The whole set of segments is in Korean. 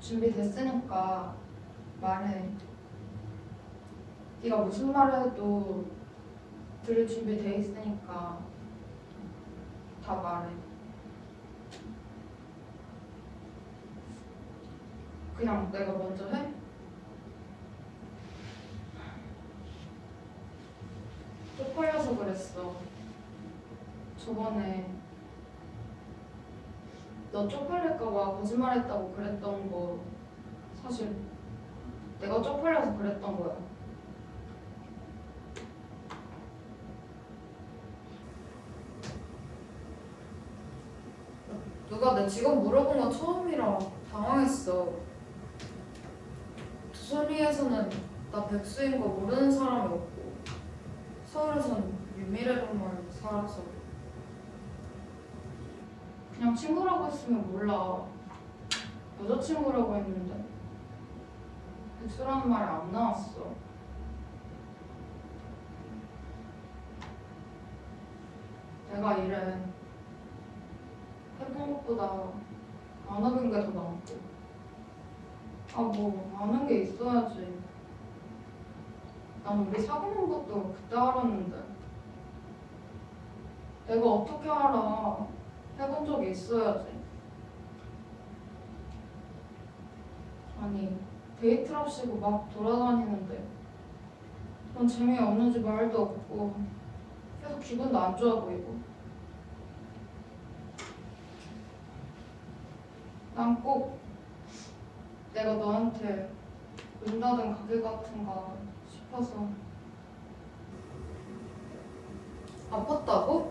준비됐으니까 말해. 네가 무슨 말을 해도 들을 준비 돼 있으니까 다 말해. 그냥 내가 먼저 해? 쪽팔려서 그랬어. 저번에 너 쪽팔릴까봐 거짓말했다고 그랬던 거 사실 내가 쪽팔려서 그랬던 거야. 누가 내 직업 물어본 건 처음이라 당황했어. 두소리에서는 나 백수인 거 모르는 사람이 없고 서울에선 유미래로만 살아서 그냥 친구라고 했으면 몰라. 여자친구라고 했는데. 백수라는 말이 안 나왔어. 내가 이래 해본 것보다 안 해본 게더 많고. 아 뭐 아는 게 있어야지. 난 우리 사귀는 것도 그때 알았는데. 내가 어떻게 알아 해본 적이 있어야지. 아니 데이트랍시고 막 돌아다니는데 넌 재미없는지 말도 없고 계속 기분도 안 좋아 보이고. 난 꼭 내가 너한테 문 닫은 가게 같은가 싶어서. 아팠다고?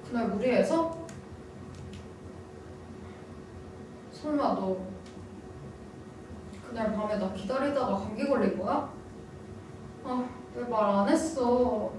그 날 무리해서? 설마 너 그날 밤에 나 기다리다가 감기 걸린 거야? 아, 왜 말 안 했어?